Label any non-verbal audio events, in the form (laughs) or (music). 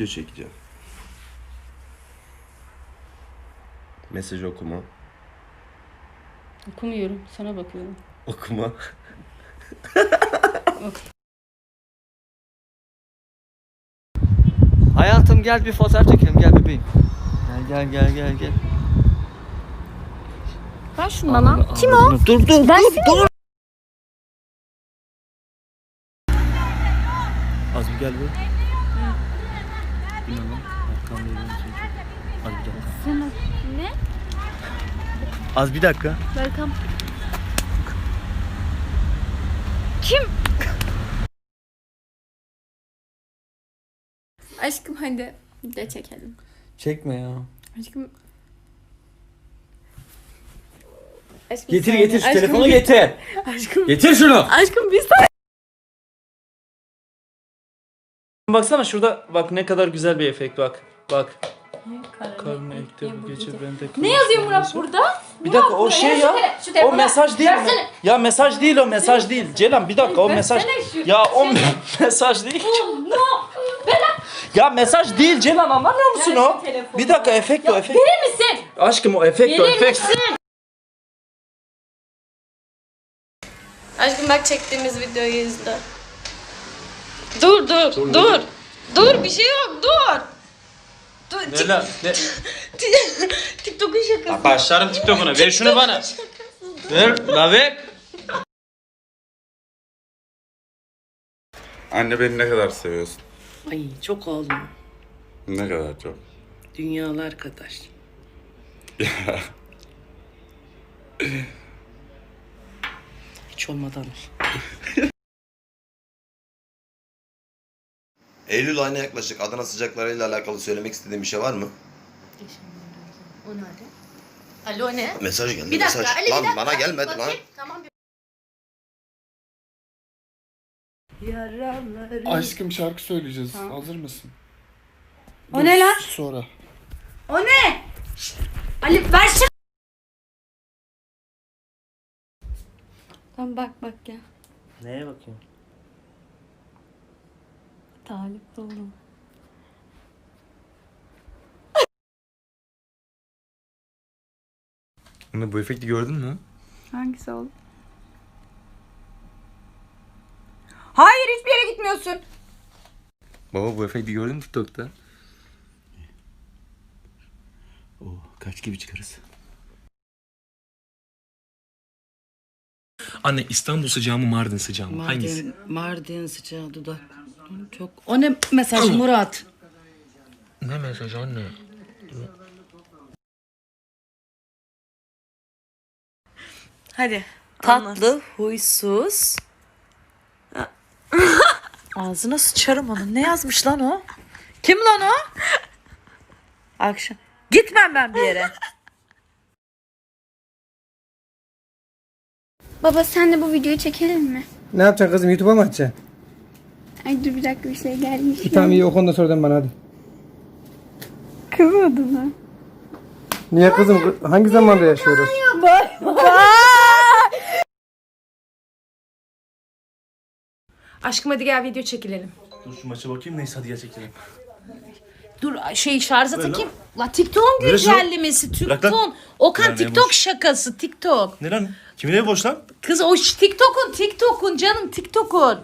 Video çekeceğim. Mesaj okuma. Okumuyorum. Sana bakıyorum. Okuma. (laughs) Hayatım gel bir fotoğraf çekelim gel bebeğim. Gel gel gel gel gel. Ver şunu bana. Kim o? Dur dur Versene. dur dur. Az bir gel bir. Çok. Az bir dakika. Sen ne? Az bir dakika. Welcome. Kim? Aşkım hadi video çekelim. Çekme ya. Aşkım. Aşkım Getir getir şu aşkım telefonu bir- getir. (laughs) Aşkım. Getir şunu. Aşkım bir saniye. Baksana şurada bak ne kadar güzel bir efekt bak. Bak. Karnı ekti bu gece bende Ne yazıyor Murat burada? Bir dakika o şey ya. O mesaj değil mi? Ya mesaj değil o mesaj değil. Ceylan bir dakika o mesaj. Ya o (laughs) mesaj değil. Ya mesaj değil Ceylan anlamıyor musun o? Bir dakika efekt o efekt. Verir misin? Aşkım o efekt o Verir efekt. misin? Aşkım bak çektiğimiz videoyu izle. Dur dur dur. Dur, bir şey yok dur. Dur. Ne lan? Ne? (laughs) TikTok'un şakası. Başlarım TikTok'una. Ver şunu bana. Ver. La ver. Anne beni ne kadar seviyorsun? Ay çok oğlum. Ne kadar çok? Dünyalar kadar. (laughs) Hiç olmadan. Eylül ayına yaklaşık Adana sıcaklarıyla alakalı söylemek istediğin bir şey var mı? O nerede? Alo ne? Mesaj geldi Bir dakika mesaj. Ali bir lan dakika. bana gelmedi lan. Bakayım, Tamam bir Aşkım şarkı söyleyeceğiz. Hazır mısın? O ne lan? Sonra. O ne? Ali ver şu. Tamam bak bak ya. Neye bakayım? Talip dolu. Anne bu efekti gördün mü? Hangisi oldu? Hayır hiçbir yere gitmiyorsun. Baba bu efekti gördün mü TikTok'ta? Oo, kaç gibi çıkarız? Anne İstanbul sıcağı mı Mardin sıcağı mı? Hangisi? Mardin, Mardin sıcağı dudak. Çok. O ne mesaj Murat? Ne mesaj anne? Hadi. Tatlı, huysuz. (laughs) Ağzına sıçarım onu. Ne yazmış lan o? Kim lan o? Akşam. Gitmem ben bir yere. Baba sen de bu videoyu çekelim mi? Ne yapacaksın kızım? YouTube'a mı atacaksın? Ay dur bir dakika bir şey gelmiş. Bir tamam iyi o konuda sonra dön bana hadi. Kızmadı mı? Niye kızım? Hangi zamanda yaşıyoruz? Aşkım hadi gel video çekilelim. Dur şu maça bakayım neyse hadi gel çekelim. Dur şey şarja takayım. La TikTok'un Böyle şu- güncellemesi. Bırak lan. TikTok'un. Okan TikTok boş. şakası TikTok. Ne lan? Kimin evi boş lan? Kız o ş- TikTok'un TikTok'un canım TikTok'un.